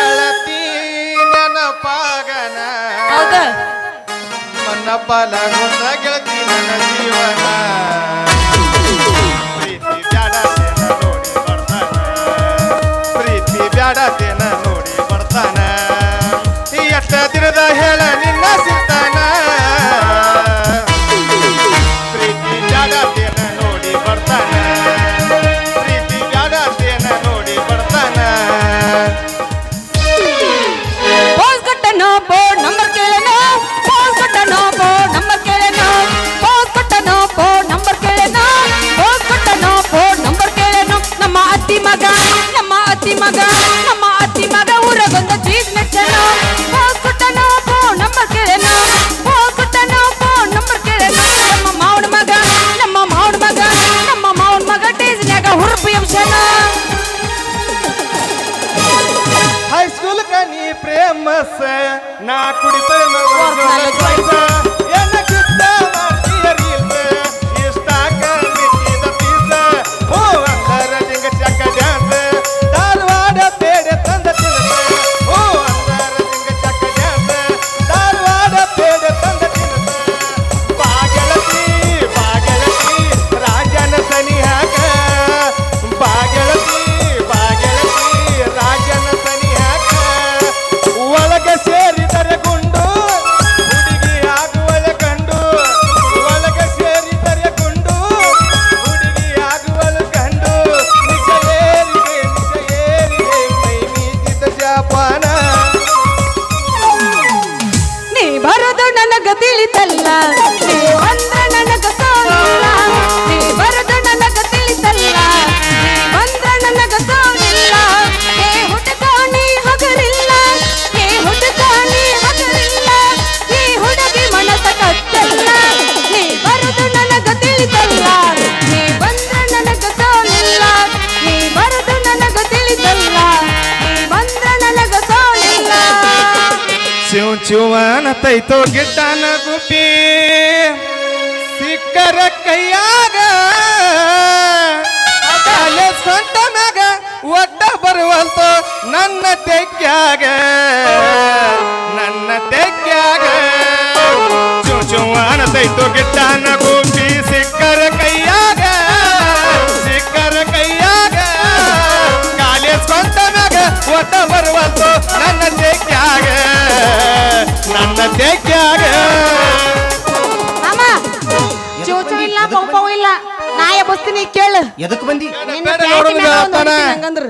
ಅಳತಿ ನೆನಪಾಗನ. ಹೌದಾ? ಮನ್ನ ಪಾಲಾಗುತ್ತ ಗೆಳತಿ ನನ್ನ ಜೀವನ. ಪ್ರೀತಿ ಬ್ಯಾಡ ನೋಡಿ ಬರ್ತಾನ. ಪ್ರೀತಿ ಬ್ಯಾಡತೇನ ಶಿವನ ತೈತೋ ಗಿಡ್ಡನ ಗುಬ್ಬಿ ಸಿಕ್ಕರ ಕೈಯಾಗ. ಸ್ವಂತ ಮ್ಯಾಗ ಒಡ್ಡ ಬರುವಲ್ತು ನನ್ನ ತೆಗ್ಯಾಗ. ನನ್ನ ತೆಗ್ಯಾಗ. ಶಿವ ಶಿವನ ತೈತೋ ಗಿಡ್ಡನ ಬರುವಲ್ತು ನನ್ನ ತೆಗ್ಯಾಗ ನನ್ನ ಚೂಚು ಇಲ್ಲ ಇಲ್ಲ. ನಾ ಎಬ್ಬಸ್ತೀನಿ ಕೇಳು. ಎದಕ್ ಬಂದಿ? ನಿನ್ನ ಪ್ಯಾಂಟಿ ನೋಡೋದು ಮ್ಯಾಗ ಒಂದ್ ಹೊಡಿತೀನಿ ಹಂಗಂದ್ರ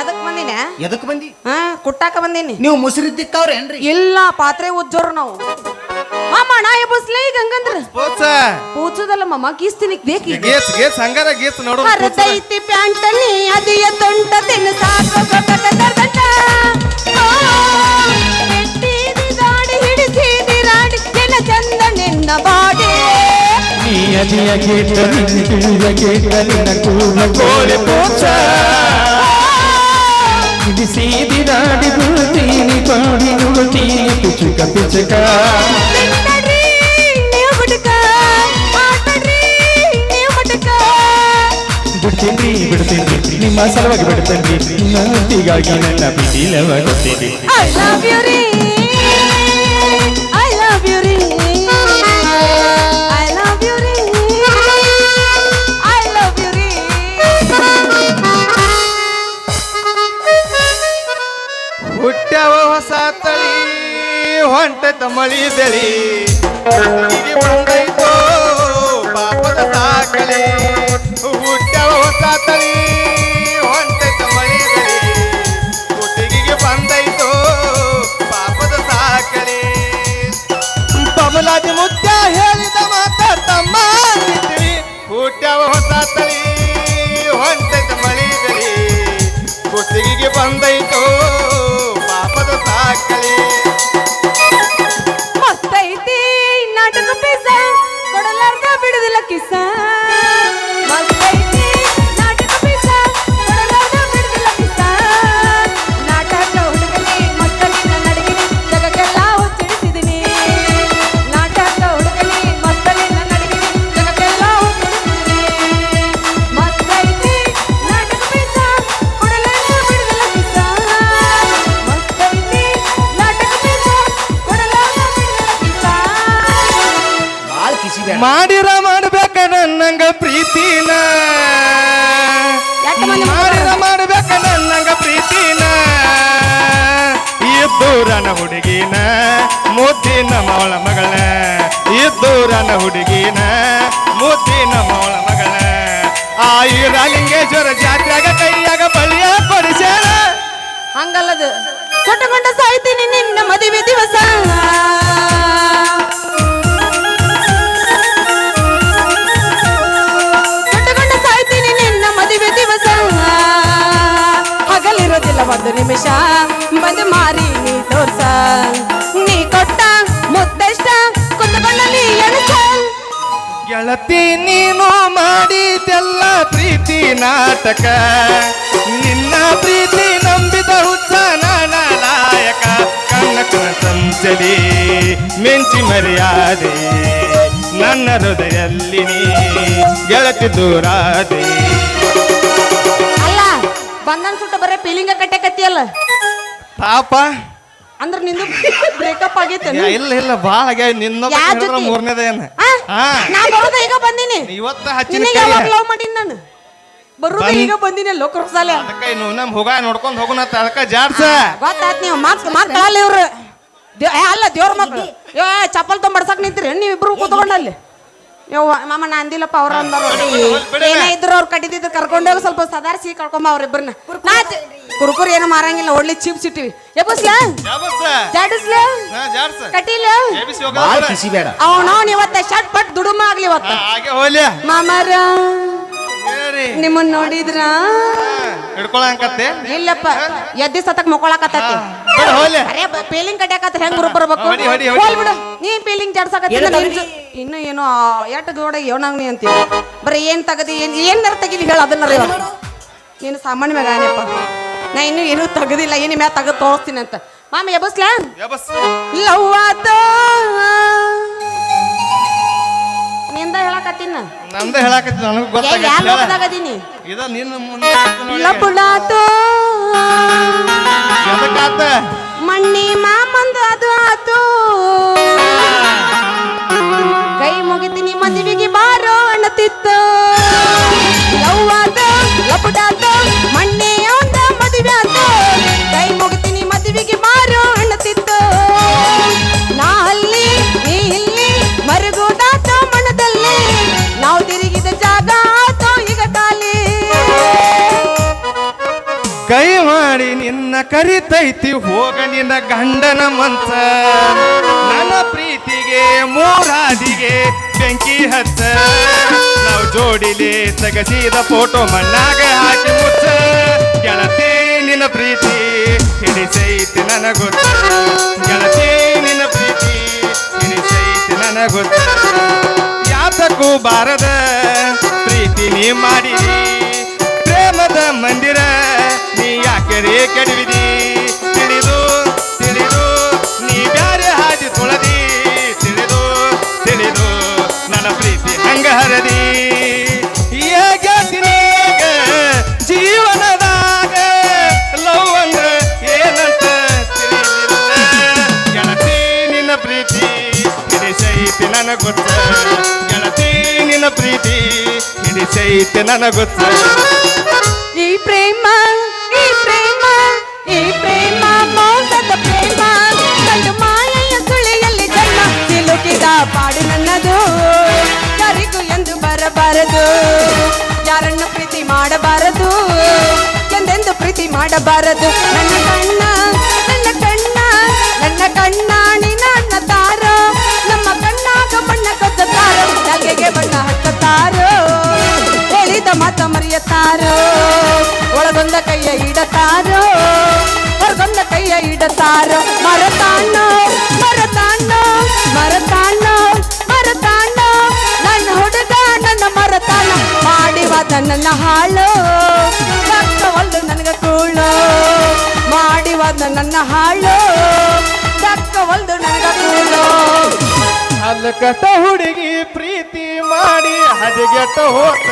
ಎದಕ್ ಬಂದಿನ? ಎದಕ್ ಬಂದಿ? ಹಾ ಕುಟ್ಟಾಕ ಬಂದೀನಿ. ನೀವು ಮುಸುರಿದ್ದಿಕ್ಕವ್ರ ಏನ್ರಿ? ಇಲ್ಲ ಪಾತ್ರೆ ಉಜ್ಜೋರು ನಾವು. ಮಾಮ ನಾ ಎಬ್ಬಸ್ಲೇ ಈಗ ಹಂಗಂದ್ರ? ಪೋಚ. ಪೂಚದಲ್ಲ ಮಾಮ ಗೀಸ್ತೀನಿ ಬೇಕಿ ಗೇಸ್ ಗೇಸ್ ಹಂಗಾರ ಗೇಸ್ ನೋಡು ಹರದೈತಿ ಪ್ಯಾಂಟ ನೀ ಅದಿಯ ತುಂಟ ತಿನ್ನ ಸಾಕು ಹಿಡಿಸಿದಿ ರಾಡಿ ನಿನ್ನ ಚಂದ ನಿನ್ನ ಬಾಡಿ ನೀ ಅದಿಯ ಗೇಟ ನಿನ್ನ ಕಿಳಿದ ಗೇಟ ನಿನ್ನ ಕೂಲ ಕೋಳೆ ಪೋಚ ಹಿಡಿಸಿದಿ ನಾಡಿ ಬೀಳ್ತೀನಿ ಪಾಡಿ ನುಡುತ್ತೀನಿ ಪಿಚುಕ ಪಿಚಕ ಬಿಟ್ಟಡ್ರಿ ನೀವು ಬುಡಕ ಆಟಡ್ರಿ ನೀವು ಬುಡಕ ಬಿಡ್ತೀನಿ ಬಿಡ್ತೀನಿ. ನಿಮ್ಮ ಸಲುವಾಗಿ ಬಿಡ್ತೀನಿ. ಹೀಗಾಗಿ ನನ್ನ ಬಿಡಿಲವ ಗೊತ್ತೀನಿ I love ರೀ. I love you ರೀ. I love you ರೀ. I love you ರೀ. ಹುಟ್ಟ್ಯಾವ ಹೊಸ ತಳಿ ಹೊಂಟ ಮಳಿ ಬೆಳಿ. ಬಂದೈತೋ ಪಾಪದ ಸಾಕಳಿ ಮುತ್ಯ ಹೇಳಿದ ಮಾತ ತಮ್ಮ ಅಂದಿದ್ವಿ ಹುಟ್ಟ್ಯಾವ ಹೊಸ ತಳಿ ಹೊಂಟದ ಮಳಿ ಬೆಳಿ ಕುತ್ತಿಗೆಗೆ ಬಂದೈತೋ ಇದ್ದೂರನ ಹುಡುಗಿನ, ಮುದ್ದಿನ ಮೌಳ ಮಗಳ. ಇದ್ದೂರನ ಹುಡುಗಿನ, ಮುದ್ದಿನ ಮೌಳ ಮಗಳ. ಆ ಈ ರಾಲಿಂಗೇಶ್ವರ ಜಾತ್ರೆಗ ಕೈಯಾಗ ಬಳಿಯ ಪರಿಸರ ಹಂಗಲ್ಲದು. ಸುಟ್ಟುಕೊಂಡ ಸಾಯ್ತೀನಿ ನಿನ್ನ ಮದುವೆ ದಿವಸ. ತೋರ್ಸ ನೀ ಕೊಟ್ಟ ಮುದ್ದೆಷ್ಟ ನೀ ಎಣಸ. ಗೆಳತಿ ನೀನು ಮಾಡಿದೆಲ್ಲ ಪ್ರೀತಿ ನಾಟಕ. ನಿನ್ನ ಪ್ರೀತಿ ನಂಬಿದ ಹುಚ್ಚ ನಾಯಕ. ಕನಕನ ಸಂಚಲಿ ಮಿಂಚಿ ಮರ್ಯಾದೆ. ನನ್ನ ಹೃದಯಲ್ಲಿ ನೀ ಗೆಳತಿ ದೂರಾದೆ. ಅಲ್ಲ ಬಂದನ್ ಸುಟ್ಟ ಬರೇ ಪೀಲಿಂಗ ಕಟ್ಟೆ ಕತ್ತಿಯಲ್ಲ. ಪಾಪ ಅಂದ್ರ ನಿಂದು ಬ್ರೇಕಪ್ ಆಗೈತೆ ಇಲ್ಲ ಇಲ್ಲ ಭಾಳ ಆಗ್ಯಾವ. ನಿನ್ನ ಯಾ ಜೊತೆ? ಮೂರನೇದೇನ ಹಾ. ನಾ ಬರೋದ ಈಗ ಬಂದಿನಿ. ಇವತ್ತ ಹಚ್ಚಿನ ನಿನಗೆ ಯಾವಾಗ ಲವ್ ಮಾಡೀನಿ ನಾನು? ಬರೋದ ಈಗ ಬಂದಿನಿ ಲೋಕರಸಾಲೆ ಅದಕ್ಕ ಇನ್ನು ನಮ್ ಹೋಗ ನೋಡ್ಕೊಂಡ್ ಹೋಗುನ ಅದಕ್ಕ ಜಾಡ್ಸ. ಗೊತ್ತಾತ್ ನೀವು. ಮಾತ್ ಮಾತಾಡಲ್ಲ ಇವ್ರು. ದೇ- ಏ, ಅಲ್ಲ ದೇವ್ರ ಮಕ್ಳು. ಏ ಚಪ್ಪಲ್ ತೊಂಬಡ್ಸಕ್ ನಿಂತೀರಿ. ನೀವಿಬ್ರು ಇಬ್ರು ಕೂತ್ಕೊಂಡಲ್ಲಿ ಯವ್ವ ಮಾಮ ನಾ ಅಂದಿಲ್ಲಪ್ಪ ಅವ್ರ ಅಂದರು ಏನೇ ಇದ್ರು ಅವ್ರು ಕಟ್ಟಿದ್ದು ಕರ್ಕೊಂಡೋಗಿ ಸ್ವಲ್ಪ ಸದಾರ್ಸಿ ಕರ್ಕೊಂಬ ಅವ್ರಿಬ್ರನ್ನ. ನಾ ಚ- ಕುರ್ಕುರ್ ಏನು ಮಾರಂಗಿಲ್ಲ ಒಳ್ಳೆ ಚೀಪ್ ಇಟ್ಟಿವಿ ಎಬ್ಬಸ್ಲ ಜಾಡಿಸ್ಲ. ಹಾ ಜಾಡ್ಸ. ಕಟ್ಟಿಲ್ಲ. ಎಬಿಸಿ ಬಾಳ್ ಹೋಗೋದ್ರ ಕಿಸಿ ಬೇಡ. ಅವನವನ್ ಇವತ್ತ ಶಟ್ ಪಟ್ ದುಡುಮ ಆಗ್ಲಿ ಇವತ್ತ. ಹಾಗೆ ಹೋಗ್ಲಿ. ಮಾಮಾರ ನಿಮ್ಮನ್ನ ನೋಡಿದ್ರ? ಹಿಡ್ಕೊಳಂಕತ್ತೆ? ಇಲ್ಲಪ್ಪ ಎದ್ದಿ ಸತಕ್ ಮಕ್ಕೊಳಕತ್ತೈತಿ. ಬಿಡು ಹೋಗ್ಲಿ. ಅರೆ ಪೇಲಿಂಗ್ ಕಟ್ಯಾಕತ್ರ ಹೆಂಗ್ ಗ್ರೂಪ್ ಬರ್ಬೇಕು? ಹೊಡಿ, ಹೊಡಿ, ಹೊಡಿ. ಹೋಲ್ ಬಿಡು. ನೀ ಪೇಲಿಂಗ್ ಜಾಡ್ಸಕತ್ತಿಲ್ಲ ಏನು ನಿನ್ ಜೊ- ಇನ್ನು ಏನೋ ಎಟ್ ಗೋಡ ಏನಂಗ್ ನೀ ಅಂತೀವಿ ಬರೀ ಏನ್ ತಗದಿ ಏನ್ ಏನಾರ ತೆಗಿಲಿ ಹೇಳ ಅದನ್ನ ರೀ ನೀನು ಸಾಮಾನ್ಯ ಮ್ಯಾಗ ಆನೆಪ್ಪ. ನಾ ಇನ್ನು ಏನು ತೆಗದಿಲ್ಲ ಏನಿ ಮ್ಯಾ ತೆಗೆದು ತೋರಿಸ್ತೀನಿ ಅಂತ. ಮಾಮ ಎಬಸ್ಲಾ ಎಬಸ್ ಲವ್ ನಂದ ಹೇಳಾಕತ್ತಿ ನನಗೆ ಗೊತ್ತಾಗತ್ತಿಲ್ಲ ಲೋಕದಾಗದೀನಿ? ಇದ ನಿನ್ನ ಮುಂದೆ ಲಪುಡಾತು ಎದಕ್ಕಾತ? ಮಣ್ಣಿ ಮಾಮಂದು ಅದು ಆತು. ಕೈ ಮುಗಿತೀನಿ ಮದುವೆಗೆ ಬಾರೋ ಅನ್ನತಿತ್ತು ಲವ್ ಕರಿತೈತಿ, ಹೋಗ ನಿನ್ನ ಗಂಡನ ಮಂಚ. ನನ್ನ ಪ್ರೀತಿಗೆ, ಮೂರಾದಿಗೆ ಬೆಂಕಿ ಹಚ್ಚ. ನಾವು ಜೋಡಿಲಿ ತಗಸಿದ ಫೋಟೋ ಮಣ್ಣಾಗ ಹಾಕಿ ಮುಚ್ಚ. ಗೆಳತಿ, ನಿನ್ನ ಪ್ರೀತಿ ಹಿಡಿಸೈತಿ ನನಗೊತ್ತ. ಗೆಳತಿ, ನಿನ್ನ ಪ್ರೀತಿ ಹಿಡಿಸೈತಿ ನನಗೊತ್ತ. ಯಾತಕ್ಕೂ ಬಾರದ ಪ್ರೀತಿ ನೀ ಮಾಡಿದಿ ಕೆಡವಿದಿ. ತಿಳಿದು ತಿಳಿದು, ನೀ ಬ್ಯಾರೆ ಹಾದಿ ತುಳದಿ ತಿಳಿದು ತಿಳಿದು, ನನ್ನ ಪ್ರೀತಿ ಹಂಗ ಹರದಿ. ಹೇಗಿನೀಗ ಜೀವನದಾಗ? ಲವ್ ಅಂದ್ರ ಏನಂತ ಗೆಳತಿ, ನಿನ್ನ ಪ್ರೀತಿ ಹಿಡಿಸೈತಿ ನನ್ನ ಗೊತ್ತ ಗೆಳತಿ, ನಿನ್ನ ಪ್ರೀತಿ ಹಿಡಿಸೈತಿ ನನ್ನ ಗೊತ್ತ ಮಾಡಬಾರದು. ನನ್ನ ಕಣ್ಣ ನನ್ನ ಕಣ್ಣ, ನನ್ನ ಕಣ್ಣಾಣಿ, ನನ್ನ ತಾರೋ. ನಮ್ಮ ಕಣ್ಣಾಗ ಬಣ್ಣ ಕೊಚ್ಚತಾರೋ ನಗೆಗೆ ಬಣ್ಣ ಹಚ್ಚತಾರೋ ಹೇಳಿದ ಮಾತ ಮರೆಯತಾರೋ ಒಳಗೊಂದ ಕೈಯ ಇಡತಾರೋ ಹೊರಗೊಂದ ಕೈಯ ಇಡತಾರೋ ಮರತಾನೋ ಮರತಾನೋ ಮರತಾನೋ ಮರತಾನೋ. ನನ್ನ ಹುಡುಗ, ನನ್ನ ಮರತಾನ ಮಾಡಿವ ನನ್ನ ಹಾಳು. ಮಾಡಿವಾದ ನನ್ನ ಹಾಳು. ದಕ್ಕವಲ್ದು ನನ್ನ ಅಲ್ಲಕಟ ಹುಡುಗಿ ಪ್ರೀತಿ ಮಾಡಿ ಹದಗೆಟ್ಟ ಹೋತ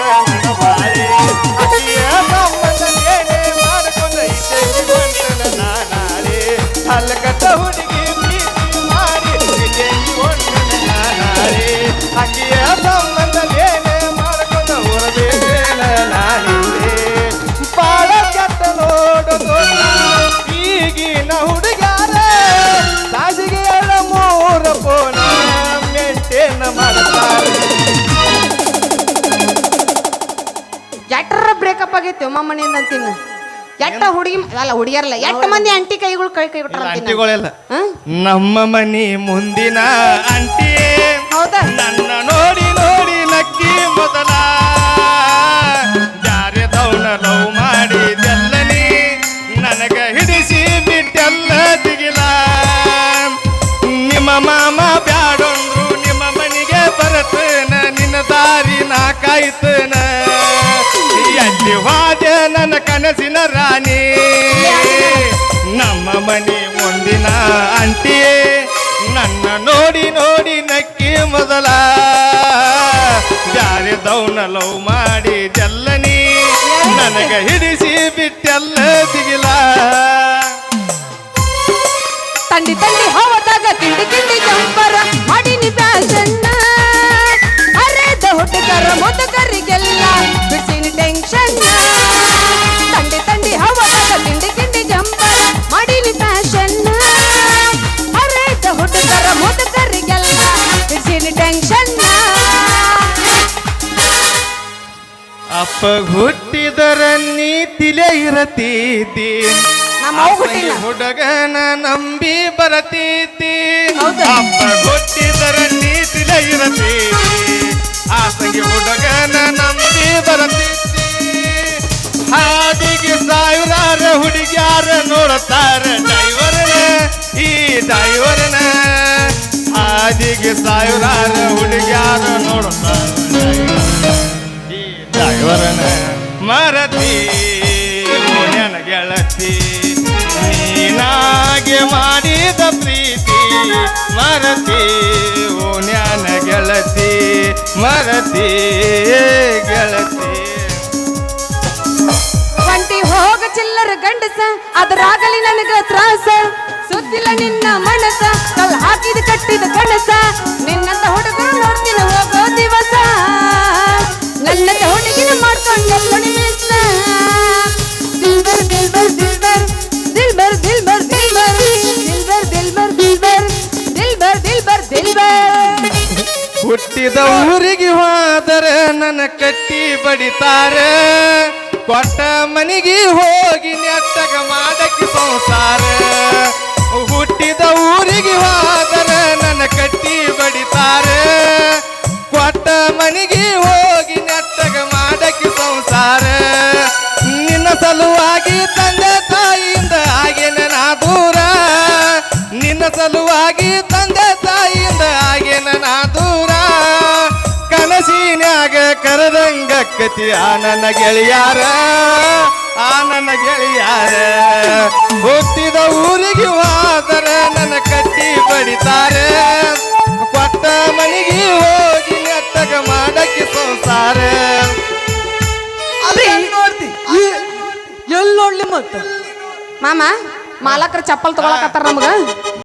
ನಮ್ಮ ಮನೆಯಿಂದ ಅಂತೀನಿ. ಎಟ್ಟ ಹುಡುಗಿ ಅಲ್ಲ ಹುಡುಗಿಯರಲ್ಲ ಎಟ್ಟ ಮಂದಿ ಅಂಟಿ ಕೈಗಳು ಕೈ ಕೈ ಬಿಟ್ಟಾರ ಅಂತೀನಿ ಅಂಟಿಗಳೆಲ್ಲ ನಮ್ಮ ಮನಿ ಮುಂದಿನ ಅಂಟಿ ಹೌದಾ? ನನ್ನ ನೋಡಿ ನೋಡಿ ನಕ್ಕಿ ಮೊದಲ ಕನಸಿನ ರಾಣಿ. ನಮ್ಮ ಮನೆ ಮುಂದಿನ ಅಂಟಿ ನನ್ನ ನೋಡಿ ನೋಡಿ ನಕ್ಕಿ ಮೊದಲ. ಜಾರಿದವನ ಲವ್ ಮಾಡಿ ಜಲ್ಲನಿ ನನಗೆ ಹಿಡಿಸಿ ಬಿಟ್ಟೆಲ್ಲ ದಿಗಿಲ. ತಂಡಿ ತಂಡಿ ಹೋದಾಗ ತಿಂಡಿ ತಿಂಡಿ ಜಂಪರ ಅಪ್ಪ ಹುಟ್ಟಿದರ ನೀ ತಿಲೆ ಇರತೀತಿ. ನಮ್ಮ ಅವ್ವ ಹುಟ್ಟಿಲ್ಲ. ಹುಡುಗನ ನಂಬಿ ಬರತೀತಿ. ಹೌದಾ? ಅಪ್ಪ ಹುಟ್ಟಿದರ ನೀ ತಿಲೆ ಇರತೀತಿ. ಆಸಂಗಿ ಹುಡುಗನ ನಂಬಿ ಬರತೀತಿ. ಹಾದಿಗೆ ಸಾವಿರಾರ ಹುಡುಗ್ಯಾರ ನೋಡ್ತಾರ ಡೈವರ್ನ ಈ ಡೈವರ್ನ ಹಾದಿಗೆ ಸಾವಿರಾರ ಹುಡುಗ್ಯಾರ ನೋಡ್ತಾರ ಈ ಡೈವರನ ಮರತಿ ನನ್ನ ಗೆಳತಿ, ನೀನಾಗೆ ಮಾಡಿದ ಪ್ರೀತಿ, ಮರತಿ ಓ ಜ್ಞಾನ ಗೆಳತಿ, ಮರತಿ, ಗೆಳತಿ. ಒಂಟಿ ಹೋಗ ಚಿಲ್ಲರ ಗಂಡಸ, ಅದರಾಗಲಿ ನನಗ ತ್ರಾಸ. ಸುದ್ದಿಲ್ಲ ನಿನ್ನ ಮನಸ ಕಲ್ ಹಾಕಿದ ಕಟ್ಟಿದ ಕನಸ ನಿನ್ನಂತ ಹುಟ್ಟಿದ ಊರಿಗೆ ಹೋದರೆ ನನ್ನ ಕಟ್ಟಿ ಬಡಿತಾರೆ. ಕೊಟ್ಟ ಮನೆಗೆ ಹೋಗಿ ನೆಟ್ಟಗ ಮಾಡಕ್ಕೆ ಸಂಸಾರ. ಹುಟ್ಟಿದ ಊರಿಗೆ ಹೋದರೆ ನನ್ನ ಕಟ್ಟಿ ಬಡಿತಾರೆ. ಕೊಟ್ಟ ಮನೆಗೆ ಹೋಗಿ ನೆಟ್ಟಗ ಮಾಡಕ್ಕೆ ಸಂಸಾರ. ನಿನ್ನ ಸಲುವಾಗಿ ತಂದೆ ತಾಯಿಯಿಂದ ಹಾಗೆ ನಾ ದೂರ. ನಿನ್ನ ಸಲುವಾಗಿ ತಂದೆ ಕರೆದಂಗ ಕತಿ ಆ ನನ್ನ ಗೆಳೆಯಾರ ಆ ನನ್ನ ಗೆಳೆಯಾರ. ಹುಟ್ಟಿದ ಊರಿಗೆ ಹೋದರೆ ನನ್ನ ಕಟ್ಟಿ ಬಡಿತಾರೆ. ಕೊಟ್ಟ ಮನೆಗೆ ಹೋಗಿ ಅತ್ತಗ ಮಾಡಕ್ಕೆ ಸಂಸಾರ. ನೋಡ್ತಿ ಎಲ್ಲಿ ನೋಡ್ಲಿ ಮತ್ತ? ಮಾಮ ಮಾಲಕರ ಚಪ್ಪಲ್ ತಗೊಳಕತ್ತಾರ ನಮಗ.